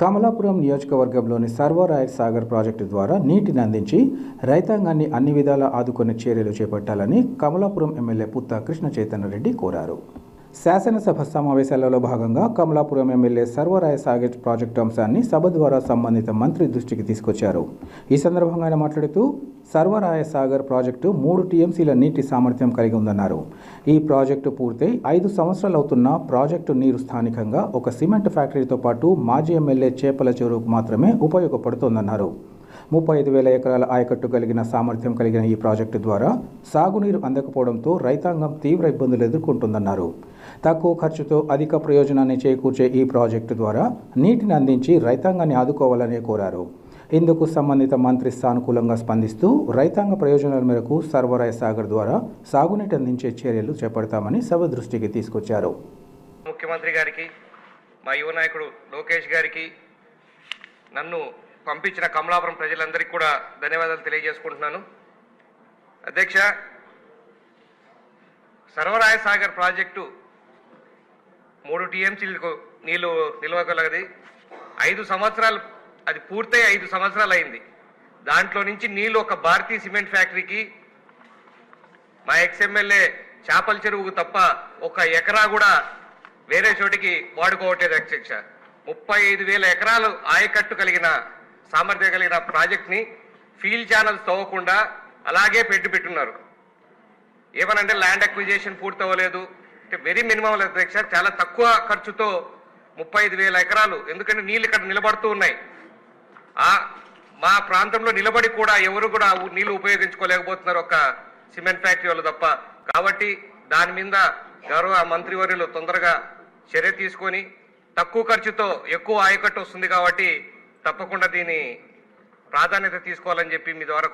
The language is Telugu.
కమలాపురం నియోజకవర్గంలోని సర్వరాయర్ సాగర్ ప్రాజెక్టు ద్వారా నీటిని అందించి రైతాంగాన్ని అన్ని విధాలా ఆదుకునే చర్యలు చేపట్టాలని కమలాపురం ఎమ్మెల్యే పుత్త కృష్ణ చైతన్యరెడ్డి కోరారు. శాసనసభ సమావేశాలలో భాగంగా కమలాపురం ఎమ్మెల్యే సర్వరాయ సాగర్ ప్రాజెక్టు అంశాన్ని సభ ద్వారా సంబంధిత మంత్రి దృష్టికి తీసుకొచ్చారు. ఈ సందర్భంగా ఆయన మాట్లాడుతూ సర్వరాయసాగర్ ప్రాజెక్టు మూడు టీఎంసీల నీటి సామర్థ్యం కలిగి ఉందన్నారు. ఈ ప్రాజెక్టు పూర్తయి ఐదు సంవత్సరాలు అవుతున్న ప్రాజెక్టు నీరు స్థానికంగా ఒక సిమెంట్ ఫ్యాక్టరీతో పాటు మాజీ ఎమ్మెల్యే చేపల చెరువుకు మాత్రమే ఉపయోగపడుతోందన్నారు. ముప్పై ఐదు వేల ఎకరాల ఆయకట్టు కలిగిన సామర్థ్యం కలిగిన ఈ ప్రాజెక్టు ద్వారా సాగునీరు అందకపోవడంతో రైతాంగం తీవ్ర ఇబ్బందులు ఎదుర్కొంటుందన్నారు. తక్కువ ఖర్చుతో అధిక ప్రయోజనాన్ని చేకూర్చే ఈ ప్రాజెక్టు ద్వారా నీటిని అందించి రైతాంగాన్ని ఆదుకోవాలని కోరారు. ఇందుకు సంబంధిత మంత్రి సానుకూలంగా స్పందిస్తూ రైతాంగ ప్రయోజనాల మేరకు సర్వరాయ సాగర్ ద్వారా సాగునీటి అందించే చర్యలు చేపడతామని సభ దృష్టికి తీసుకొచ్చారు. ముఖ్యమంత్రి గారికి మా యువ నాయకుడు లోకేష్ గారికి నన్ను పంపించిన కమలాపురం ప్రజలందరికీ కూడా ధన్యవాదాలు తెలియజేసుకుంటున్నాను. అధ్యక్ష సర్వరాయ సాగర్ ప్రాజెక్టు మూడు టీఎంసీలకు నీళ్ళు నిల్వగలది ఐదు సంవత్సరాలు అది పూర్తయి ఐదు సంవత్సరాలు అయింది దాంట్లో నుంచి నీళ్ళు ఒక భారతీయ సిమెంట్ ఫ్యాక్టరీకి మా ఎక్స్ఎమ్మెల్యే చేపల చెరువుకు తప్ప ఒక ఎకరా కూడా వేరే చోటికి వాడుకోవట్లేదు అధ్యక్ష. ముప్పై ఐదు వేల ఎకరాలు ఆయకట్టు కలిగిన సామర్థ్యం కలిగిన ప్రాజెక్ట్ని ఫీల్ ఛానల్స్ తవ్వకుండా అలాగే పెట్టి పెట్టున్నారు. ఏమనంటే ల్యాండ్ అక్విజేషన్ పూర్తవ్వలేదు. అంటే వెరీ మినిమం అధ్యక్ష చాలా తక్కువ ఖర్చుతో ముప్పై ఐదు వేల ఎకరాలు. ఎందుకంటే నీళ్ళు ఇక్కడ నిలబడుతూ ఉన్నాయి. మా ప్రాంతంలో నిలబడి కూడా ఎవరు కూడా నీళ్ళు ఉపయోగించుకోలేకపోతున్నారు ఒక సిమెంట్ ఫ్యాక్టరీ వాళ్ళు తప్ప. కాబట్టి దాని మీద గౌరవ మంత్రివర్యులు తొందరగా చర్య తీసుకొని తక్కువ ఖర్చుతో ఎక్కువ ఆయకట్టు వస్తుంది కాబట్టి తప్పకుండా దీని ప్రాధాన్యత తీసుకోవాలని చెప్పి మీ ద్వారా